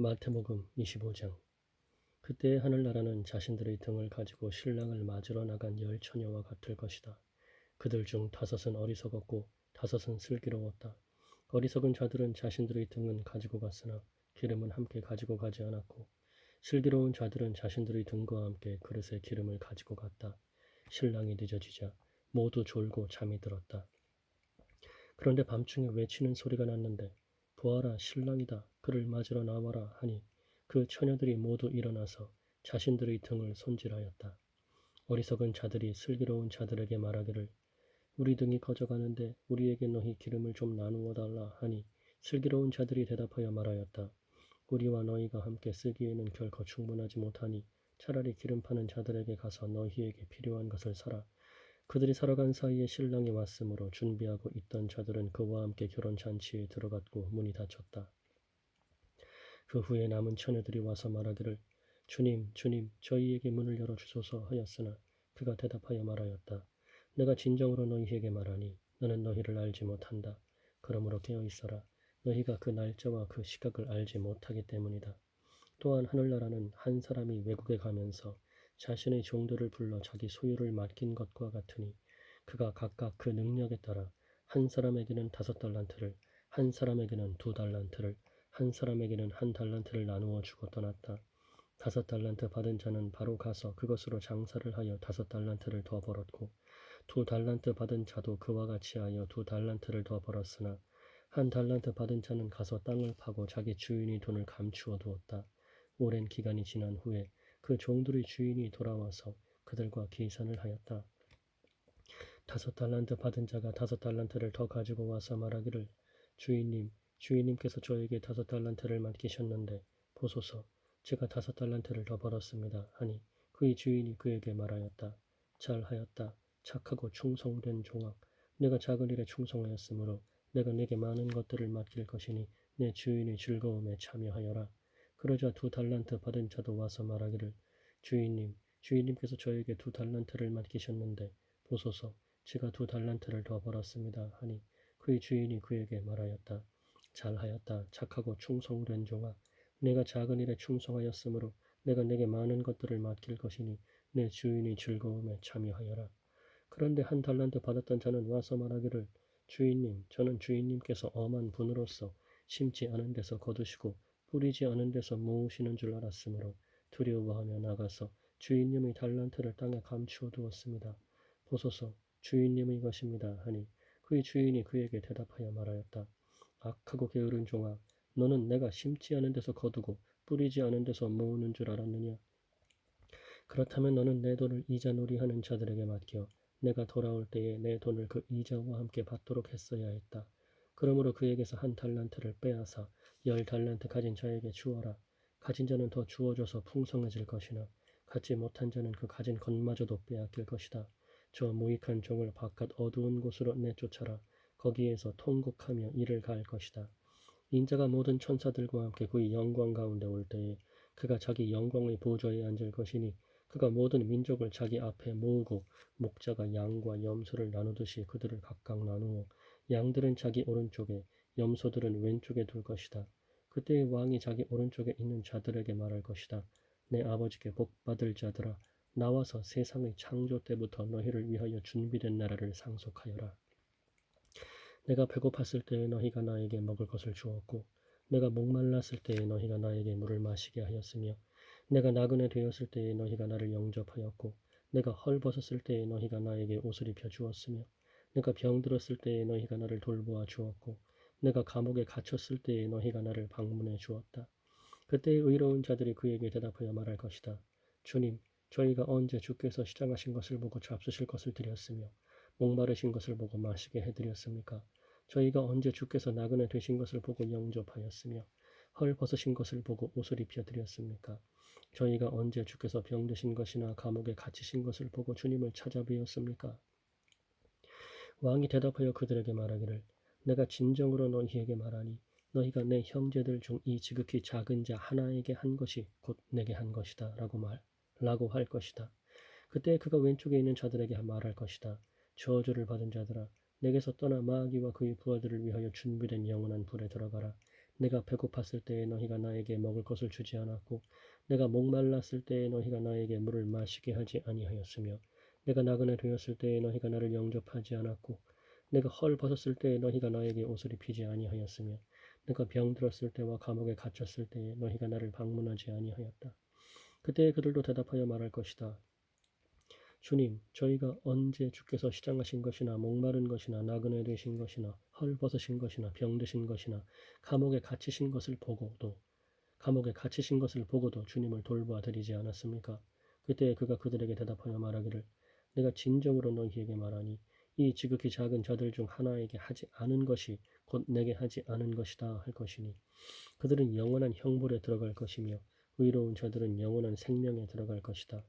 마태복음 25장 그때 하늘나라는 자신들의 등을 가지고 신랑을 맞으러 나간 열 처녀와 같을 것이다. 그들 중 다섯은 어리석었고 다섯은 슬기로웠다. 어리석은 자들은 자신들의 등은 가지고 갔으나 기름은 함께 가지고 가지 않았고 슬기로운 자들은 자신들의 등과 함께 그릇에 기름을 가지고 갔다. 신랑이 늦어지자 모두 졸고 잠이 들었다. 그런데 밤중에 외치는 소리가 났는데 보아라 신랑이다 그를 맞으러 나와라 하니 그 처녀들이 모두 일어나서 자신들의 등을 손질하였다. 어리석은 자들이 슬기로운 자들에게 말하기를 우리 등이 커져가는데 우리에게 너희 기름을 좀 나누어 달라 하니 슬기로운 자들이 대답하여 말하였다. 우리와 너희가 함께 쓰기에는 결코 충분하지 못하니 차라리 기름 파는 자들에게 가서 너희에게 필요한 것을 사라. 그들이 살아간 사이에 신랑이 왔으므로 준비하고 있던 자들은 그와 함께 결혼 잔치에 들어갔고 문이 닫혔다. 그 후에 남은 처녀들이 와서 말하기를 주님, 주님, 저희에게 문을 열어 주소서 하였으나 그가 대답하여 말하였다. 내가 진정으로 너희에게 말하니 너는 너희를 알지 못한다. 그러므로 깨어 있어라. 너희가 그 날짜와 그 시각을 알지 못하기 때문이다. 또한 하늘나라는 한 사람이 외국에 가면서 자신의 종들을 불러 자기 소유를 맡긴 것과 같으니 그가 각각 그 능력에 따라 한 사람에게는 다섯 달란트를 한 사람에게는 두 달란트를 한 사람에게는 한 달란트를 나누어 주고 떠났다. 다섯 달란트 받은 자는 바로 가서 그것으로 장사를 하여 다섯 달란트를 더 벌었고 두 달란트 받은 자도 그와 같이 하여 두 달란트를 더 벌었으나 한 달란트 받은 자는 가서 땅을 파고 자기 주인이 돈을 감추어 두었다. 오랜 기간이 지난 후에 그 종들의 주인이 돌아와서 그들과 계산을 하였다. 다섯 달란트 받은 자가 다섯 달란트를 더 가지고 와서 말하기를 주인님, 주인님께서 저에게 다섯 달란트를 맡기셨는데 보소서, 제가 다섯 달란트를 더 벌었습니다. 하니 그의 주인이 그에게 말하였다. 잘하였다. 착하고 충성된 종아. 내가 작은 일에 충성하였으므로 내가 내게 많은 것들을 맡길 것이니 내 주인의 즐거움에 참여하여라. 그러자 두 달란트 받은 자도 와서 말하기를 주인님, 주인님께서 저에게 두 달란트를 맡기셨는데 보소서, 제가 두 달란트를 더 벌었습니다. 하니 그의 주인이 그에게 말하였다. 잘하였다. 착하고 충성된 종아. 내가 작은 일에 충성하였으므로 내가 내게 많은 것들을 맡길 것이니 내 주인이 즐거움에 참여하여라. 그런데 한 달란트 받았던 자는 와서 말하기를 주인님, 저는 주인님께서 엄한 분으로서 심지 않은 데서 거두시고 뿌리지 않은 데서 모으시는 줄 알았으므로 두려워하며 나가서 주인님의 달란트를 땅에 감추어 두었습니다. 보소서, 주인님의 것입니다. 하니 그의 주인이 그에게 대답하여 말하였다. 악하고 게으른 종아, 너는 내가 심지 않은 데서 거두고 뿌리지 않은 데서 모으는 줄 알았느냐? 그렇다면 너는 내 돈을 이자놀이하는 자들에게 맡겨 내가 돌아올 때에 내 돈을 그 이자와 함께 받도록 했어야 했다. 그러므로 그에게서 한 달란트를 빼앗아 열 달란트 가진 자에게 주어라. 가진 자는 더 주어져서 풍성해질 것이나 갖지 못한 자는 그 가진 것마저도 빼앗길 것이다. 저 무익한 종을 바깥 어두운 곳으로 내쫓아라. 거기에서 통곡하며 이를 갈 것이다. 인자가 모든 천사들과 함께 그의 영광 가운데 올 때에 그가 자기 영광의 보좌에 앉을 것이니 그가 모든 민족을 자기 앞에 모으고 목자가 양과 염소를 나누듯이 그들을 각각 나누어 양들은 자기 오른쪽에 염소들은 왼쪽에 둘 것이다. 그때 왕이 자기 오른쪽에 있는 자들에게 말할 것이다. 내 아버지께 복 받을 자들아 나와서 세상의 창조 때부터 너희를 위하여 준비된 나라를 상속하여라. 내가 배고팠을 때에 너희가 나에게 먹을 것을 주었고 내가 목말랐을 때에 너희가 나에게 물을 마시게 하였으며 내가 나그네 되었을 때에 너희가 나를 영접하였고 내가 헐벗었을 때에 너희가 나에게 옷을 입혀 주었으며 내가 병들었을 때에 너희가 나를 돌보아 주었고 내가 감옥에 갇혔을 때에 너희가 나를 방문해 주었다. 그때 의로운 자들이 그에게 대답하여 말할 것이다. 주님, 저희가 언제 주께서 시장하신 것을 보고 잡수실 것을 드렸으며 목마르신 것을 보고 마시게 해드렸습니까? 저희가 언제 주께서 나그네 되신 것을 보고 영접하였으며 헐 벗으신 것을 보고 옷을 입혀 드렸습니까? 저희가 언제 주께서 병드신 것이나 감옥에 갇히신 것을 보고 주님을 찾아뵈었습니까? 왕이 대답하여 그들에게 말하기를 내가 진정으로 너희에게 말하니 너희가 내 형제들 중 이 지극히 작은 자 하나에게 한 것이 곧 내게 한 것이다 라고 말 라고 할 것이다. 그때 그가 왼쪽에 있는 자들에게 말할 것이다. 저주를 받은 자들아 내게서 떠나 마귀와 그의 부하들을 위하여 준비된 영원한 불에 들어가라. 내가 배고팠을 때에 너희가 나에게 먹을 것을 주지 않았고 내가 목말랐을 때에 너희가 나에게 물을 마시게 하지 아니하였으며 내가 나그네 되었을 때에 너희가 나를 영접하지 않았고 내가 헐 벗었을 때에 너희가 나에게 옷을 입히지 아니하였으며 내가 병들었을 때와 감옥에 갇혔을 때에 너희가 나를 방문하지 아니하였다. 그때 그들도 대답하여 말할 것이다. 주님, 저희가 언제 주께서 시장하신 것이나 목마른 것이나 나그네 되신 것이나 헐 벗으신 것이나 병드신 것이나 감옥에 갇히신 것을 보고도 감옥에 갇히신 것을 보고도 주님을 돌보아 드리지 않았습니까? 그때 그가 그들에게 대답하여 말하기를 내가 진정으로 너희에게 말하니 이 지극히 작은 자들 중 하나에게 하지 않은 것이 곧 내게 하지 않은 것이다 할 것이니 그들은 영원한 형벌에 들어갈 것이며 의로운 자들은 영원한 생명에 들어갈 것이다.